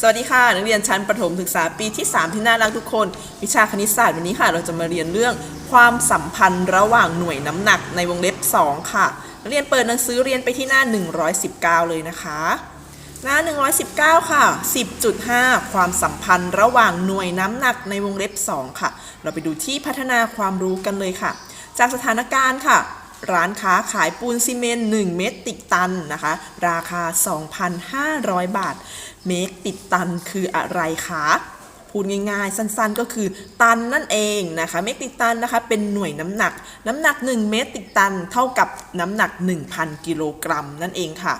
สวัสดีค่ะ นักเรียนชั้นประถมศึกษาปีที่ 3 ที่น่ารักทุกคน วิชาคณิตศาสตร์วันนี้ค่ะ เราจะมาเรียนเรื่องความสัมพันธ์ระหว่างหน่วยน้ำหนักในวงเล็บ 2 ค่ะ นักเรียนเปิดหนังสือเรียนไปที่หน้า 119 เลยนะคะ หน้า 119 ค่ะ 10.5 ความสัมพันธ์ระหว่างหน่วยน้ำหนักในวงเล็บ 2 ค่ะ เราไปดูที่พัฒนาความรู้กันเลยค่ะ จากสถานการณ์ค่ะร้านค้าขายปูนซีเมนต์1 เมตรติดตันนะคะ ราคา 2,500 บาท เมกติดตันคืออะไรคะพูดง่ายๆ สั้นๆ ก็คือตันนั่นเองนะคะเมตรติดตันนะคะเป็นหน่วยน้ำหนัก น้ำหนัก 1 เมตรติดตันเท่ากับน้ำหนัก 1,000 กิโลกรัมนั่นเองค่ะ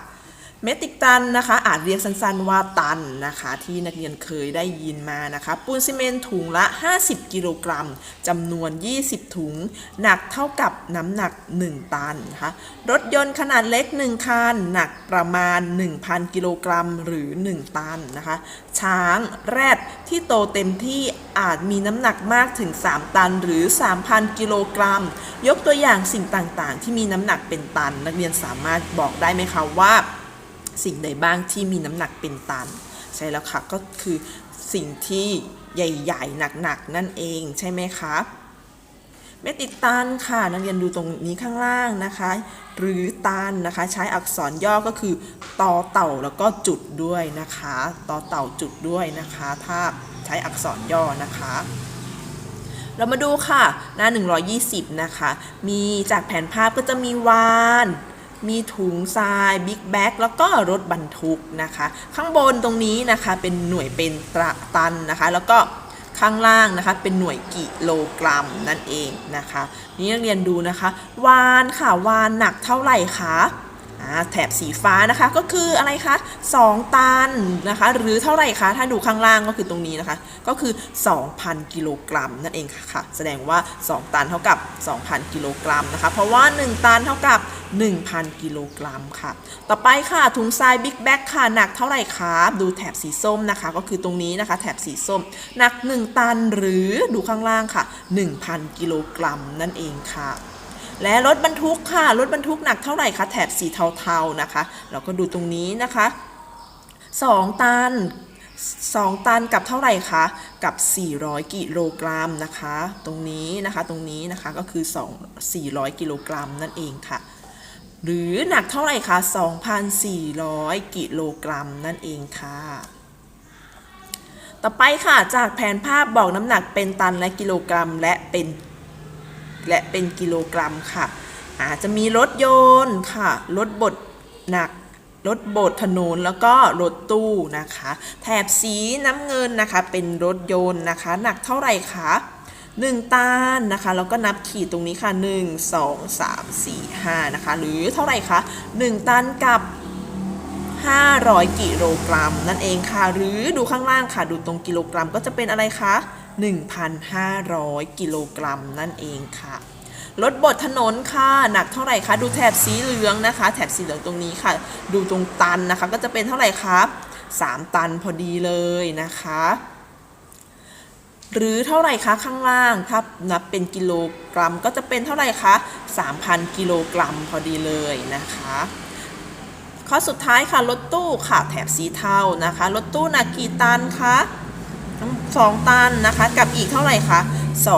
เมติกตันนะคะอาจเรียกสั้นๆว่าตันนะคะที่นักเรียนเคยได้ยินมานะคะปูนซีเมนต์ถุงละ 50 กิโลกรัมจำนวน 20 ถุง หนักเท่ากับน้ำหนัก 1 ตันนะคะรถยนต์ขนาดเล็ก 1 คัน หนักประมาณ 1,000 กิโลกรัมหรือ 1 ตันนะคะช้างแรดที่โตเต็มที่อาจมีน้ำหนักมากถึง 3 ตันหรือ 3,000 กิโลกรัม ยกตัวอย่างสิ่งต่างๆ ที่มีน้ำหนักเป็นตัน นักเรียนสามารถบอกได้ไหมคะว่า สิ่งใดบ้างที่มีน้ำหนักเป็นตัน ใช่แล้วค่ะก็คือสิ่งที่ใหญ่ๆ หนักๆ นั่นเองใช่ไหมคะเมตรติดตันค่ะ นักเรียนดูตรงนี้ข้างล่างนะคะ หรือตันนะคะ ใช้อักษรย่อก็คือตอเต่าแล้วก็จุดด้วยนะคะตอเต่าจุดด้วยนะคะ ถ้าใช้อักษรย่อนะคะ เรามาดูค่ะ หน้า 120 นะคะ มีจากแผนภาพก็จะมีวาน มีถุงทรายบิ๊กแบ็กแล้วก็รถบรรทุกนะคะ ข้างบนตรงนี้นะคะเป็นหน่วยเป็นตระตันนะคะ แล้วก็ข้างล่างนะคะเป็นหน่วยกิโลกรัมนั่นเองนะคะ นี่นักเรียนดูนะคะ วานค่ะวานหนักเท่าไหร่คะ แถบสีฟ้านะคะก็คืออะไรคะ 2 ตันนะคะ หรือเท่าไหร่คะ ถ้าดูข้างล่างก็คือตรงนี้นะคะ ก็คือ 2,000 กิโลกรัมนั่นเองค่ะ แสดงว่า 2 ตันเท่ากับ 2,000 กิโลกรัมนะคะ เพราะว่า 1 ตันเท่ากับ 1,000 กิโลกรัมค่ะ ต่อไปค่ะถุงทรายบิ๊กแบ็กค่ะหนักเท่าไหร่คะดูแถบสีส้มนะคะ ก็คือตรงนี้นะคะ แถบสีส้มหนัก 1 ตันหรือดูข้างล่างค่ะ 1,000 กิโลกรัมนั่นเองค่ะ และรถบรรทุกค่ะ รถบรรทุกหนักเท่าไหร่คะแถบสีเทาๆนะคะ เราก็ดูตรงนี้นะคะ 2 ตัน 2 ตันกับเท่าไหร่คะกับ 400 กิโลกรัมนะคะ ตรงนี้นะคะตรงนี้นะคะก็คือ 2 400 กิโลกรัมนั่นเองค่ะหรือหนักเท่าไหร่คะ 2,400 กิโลกรัมนั่นเองค่ะ ต่อไปค่ะ จากแผนภาพบอกน้ำหนักเป็นตันและกิโลกรัมและเป็น และเป็นกิโลกรัมค่ะ อาจจะมีรถยนต์ค่ะ รถบดหนัก รถบดถนนแล้วก็รถตู้นะคะ แถบสีน้ำเงินนะคะ เป็นรถยนต์นะคะ หนักเท่าไหร่คะ1ตันนะคะแล้วก็นับขีดตรงนี้ค่ะ 1 2 3 4 5นะคะ หรือเท่าไหร่คะ 1 ตันกับ 500 กิโลกรัม นั่นเองค่ะ หรือดูข้างล่างค่ะ ดูตรงกิโลกรัมก็จะเป็นอะไรคะ 1,500 กิโลกรัมนั่นเองค่ะรถบดถนนค่ะ หนักเท่าไหร่คะ ดูแถบสีเหลืองนะคะ แถบสีเหลืองตรงนี้ค่ะ ดูตรงตันนะคะ ก็จะเป็นเท่าไหร่คะ3ตันพอดีเลยนะคะ หรือเท่าไหร่คะข้างล่าง ถ้านับเป็นกิโลกรัมก็จะเป็นเท่าไหร่คะ 3,000 กิโลกรัมพอดีเลยนะคะ ข้อสุดท้ายค่ะ รถตู้ค่ะ แถบสีเทานะคะ รถตู้หนักกี่ตันคะ สองตันนะคะ กับอีกเท่าไหร่คะ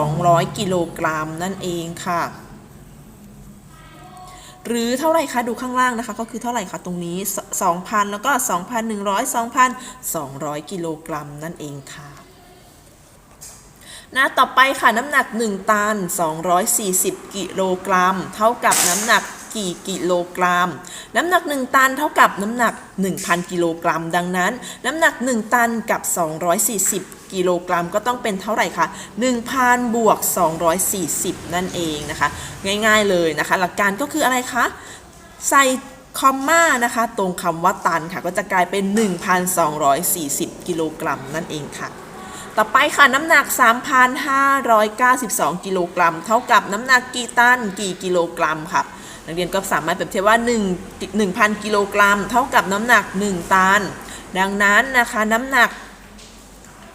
200 กิโลกรัมนั่นเองค่ะ หรือเท่าไหร่คะดูข้างล่างนะคะ ก็คือเท่าไหร่คะตรงนี้ส2,000 แล้วก็ 2,100 2,200 กิโลกรัมนั่นเองค่ะน้าต่อไปค่ะน้ำหนัก 1 ตัน 240 กิโลกรัม เท่ากับน้ำหนักกี่กิโลกรัม น้ำหนัก 1 ตันเท่ากับน้ำหนัก 1,000 กิโลกรัม ดังนั้น น้ำหนัก 1 ตันกับ 240 กิโลกรัมก็ต้องเป็นเท่าไหร่คะ1,000บวก240 นั่นเองนะคะ ง่ายๆเลยนะคะ หลักการก็คืออะไรคะใส่คอมมานะคะ ตรงคำว่าตันค่ะ ก็จะกลายเป็น 1,240 กิโลกรัมนั่นเองค่ะ ต่อไปค่ะน้ำหนัก 3,592 กิโลกรัม เท่ากับน้ำหนักกี่ตันกี่กิโลกรัมค่ะ นักเรียนก็สามารถเปรียบเทียบว่า 1 1,000 กิโลกรัม เท่ากับน้ำหนัก 1 ตัน ดังนั้นนะคะน้ำหนัก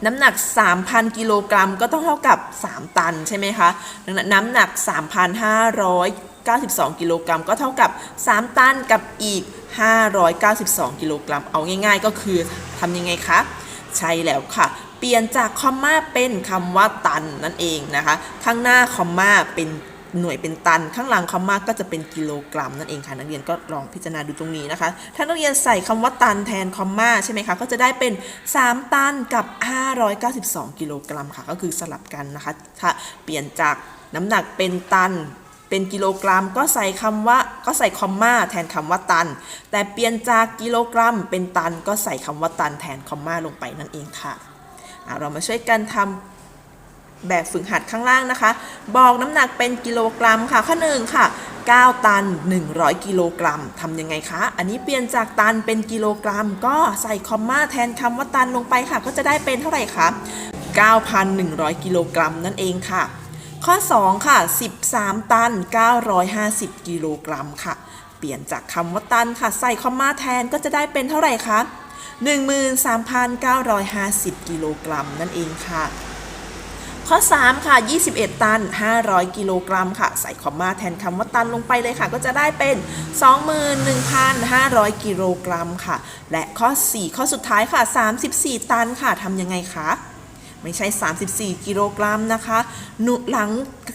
น้ำหนัก 3,000 กิโลกรัมก็ต้องเท่ากับ 3 ตันใช่ไหมคะดังนั้นน้ำหนัก 3,592 กิโลกรัมก็เท่ากับ 3 ตันกับอีก 592 กิโลกรัม เอาง่าย ๆ ก็คือทำยังไงคะใช่แล้วค่ะ เปลี่ยนจากคอมมาเป็นคำว่าตันนั่นเองนะคะ ข้างหน้าคอมมาเป็น หน่วยเป็นตัน ข้างหลังคอมมาก็จะเป็นกิโลกรัมนั่นเองค่ะ นักเรียนก็ลองพิจารณาดูตรงนี้นะคะ ถ้านักเรียนใส่คำว่าตันแทนคอมมาใช่ไหมคะ ก็จะได้เป็น 3 ตันกับ 592 กิโลกรัมค่ะ ก็คือสลับกันนะคะ ถ้าเปลี่ยนจากน้ำหนักเป็นตันเป็นกิโลกรัมก็ใส่คำว่าก็ใส่คอมมาแทนคำว่าตัน แต่เปลี่ยนจากกิโลกรัม เป็นตันก็ใส่คำว่าตันแทนคอมมาลงไปนั่นเองค่ะอะเรามาช่วยกันทำ แบบฝึกหัดข้างล่างนะคะ บอกน้ำหนักเป็นกิโลกรัมค่ะ ข้อหนึ่งค่ะ 9 ตัน 100 กิโลกรัมทำยังไงคะ อันนี้เปลี่ยนจากตันเป็นกิโลกรัม ก็ใส่คอมมาแทนคำว่าตันลงไปค่ะ ก็จะได้เป็นเท่าไหร่คะ 9,100 กิโลกรัมนั่นเองค่ะ ข้อ 2 ค่ะ 13 ตัน 950 กิโลกรัมค่ะ เปลี่ยนจากคำว่าตันค่ะ ใส่คอมมาแทนก็จะได้เป็นเท่าไหร่คะ13,950 กิโลกรัมนั่นเองค่ะ ข้อ 3 ค่ะ 21 ตัน 500 กิโลกรัมค่ะ ใส่คอมมาแทนคำว่าตันลงไปเลยค่ะ ก็จะได้เป็น 21,500 กิโลกรัมค่ะ และข้อ 4 ข้อสุดท้ายค่ะ 34 ตันค่ะทำยังไงคะไม่ใช่ 34 กิโลกรัมนะคะหนุหลัง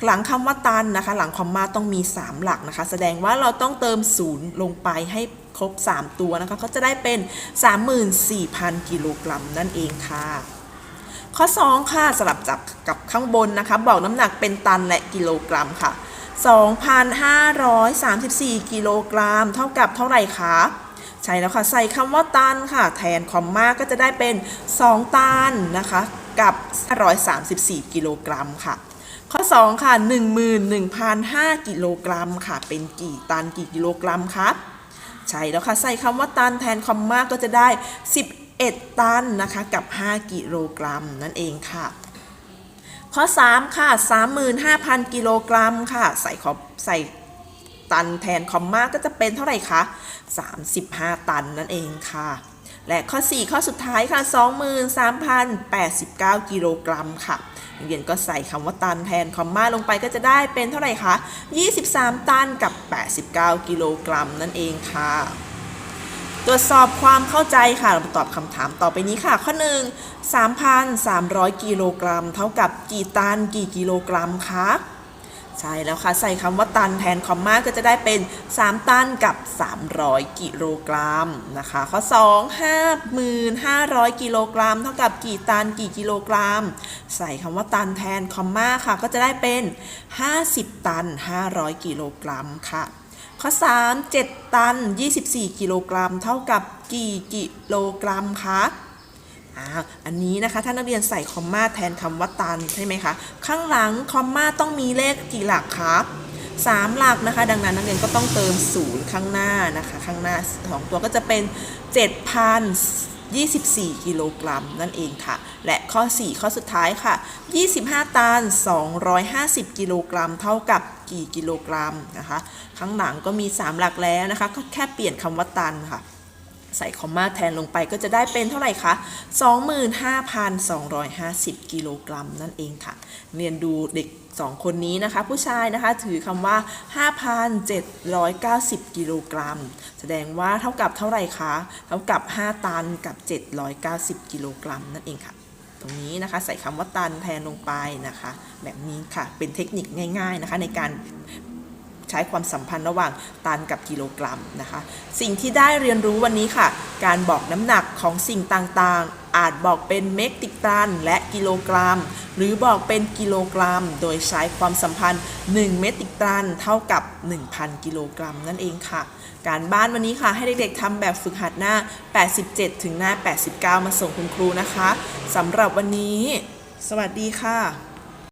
หลังคำว่าตันนะคะ หลังคอมมาต้องมี 3 หลักนะคะ แสดงว่าเราต้องเติมศูนย์ลงไปให้ครบ 3 ตัวนะคะ ก็จะได้เป็น 34,000 กิโลกรัมนั่นเองค่ะ ข้อ 2 ค่ะสลับจับกับข้างบนนะคะ บอกน้ำหนักเป็นตันและกิโลกรัมค่ะ 2,534 กิโลกรัม เท่ากับเท่าไหร่คะใช่แล้วค่ะ ใส่คำว่าตันค่ะ แทนคอมมาก็จะได้เป็น 2 ตันนะคะ กับ534 กิโลกรัมค่ะ ข้อ 2 ค่ะ 11,005 กิโลกรัมค่ะ เป็นกี่ตันกี่กิโลกรัมคะใช่แล้วค่ะ ใส่คำว่าตันแทนคอมมาก็จะได้11 ตันนะคะกับ 5 กิโลกรัมนั่นเองค่ะ ข้อ 3 ค่ะ 35,000 กิโลกรัมค่ะ ใส่คอใส่ตันแทนคอมมาก็จะเป็นเท่าไหร่คะ 35 ตันนั่นเองค่ะ และข้อ 4 ข้อสุดท้ายค่ะ 23,089 กิโลกรัมค่ะนักเรียนก็ใส่คำว่าตันแทนคอมมาลงไปก็จะได้เป็นเท่าไหร่คะ 23 ตันกับ 89 กิโลกรัมนั่นเองค่ะ ตรวจสอบความเข้าใจค่ะเราตอบคำถามต่อไปนี้ค่ะ ข้อ 1 3,300 กิโลกรัม เท่ากับกี่ตันกี่กิโลกรัมคะใช่แล้วค่ะ ใส่คำว่าตันแทนคอมมาก็จะได้เป็น 3 ตันกับ 300 กิโลกรัมนะคะ ข้อ 2 5,500 กิโลกรัม เท่ากับกี่ตันกี่กิโลกรัม ใส่คำว่าตันแทนคอมมาค่ะ ก็จะได้เป็น 50 ตัน 500 กิโลกรัมค่ะ ข้อ 3 7 ตัน 24 กิโลกรัม เท่ากับกี่กิโลกรัมคะอ่าอันนี้นะคะถ้านักเรียนใส่คอมมาแทนคำว่าตันใช่ไหมคะ ข้างหลังคอมมาต้องมีเลขกี่หลักคะสามหลักนะคะ ดังนั้นนักเรียนก็ต้องเติมศูนย์ข้างหน้านะคะ ข้างหน้าสองตัวก็จะเป็น 7,024 กิโลกรัมนั่นเองค่ะ และข้อ 4 ข้อสุดท้ายค่ะ 25 ตัน 250 กิโลกรัม เท่ากับ กี่กิโลกรัมนะคะข้างหลังก็มี 3 หลักแล้วนะคะก็แค่เปลี่ยนคำว่าตันค่ะ ใส่คอมมาแทนลงไปก็จะได้เป็นเท่าไหร่คะ 25,250 กิโลกรัมนั่นเองค่ะ เรียนดูเด็ก2คนนี้นะคะผู้ชายนะคะถือคำว่า 5,790 กิโลกรัม แสดงว่าเท่ากับเท่าไหร่คะ เท่ากับ 5 ตันกับ 790 กิโลกรัมนั่นเองค่ะ ตรงนี้นะคะใส่คำว่าตันแทนลงไปนะคะ แบบนี้ค่ะเป็นเทคนิคง่าย ๆนะคะ ในการใช้ความสัมพันธ์ระหว่างตันกับกิโลกรัมนะคะ สิ่งที่ได้เรียนรู้วันนี้ค่ะ การบอกน้ำหนักของสิ่งต่างๆ อาจบอกเป็นเมตริกตันและกิโลกรัม หรือบอกเป็นกิโลกรัม โดยใช้ความสัมพันธ์ 1 เมตริกตันเท่ากับ 1,000 กิโลกรัมนั่นเองค่ะ การบ้านวันนี้ค่ะให้เด็กๆทำแบบฝึกหัดหน้า 87 ถึงหน้า 89 มาส่งคุณครูนะคะสำหรับวันนี้ สวัสดีค่ะ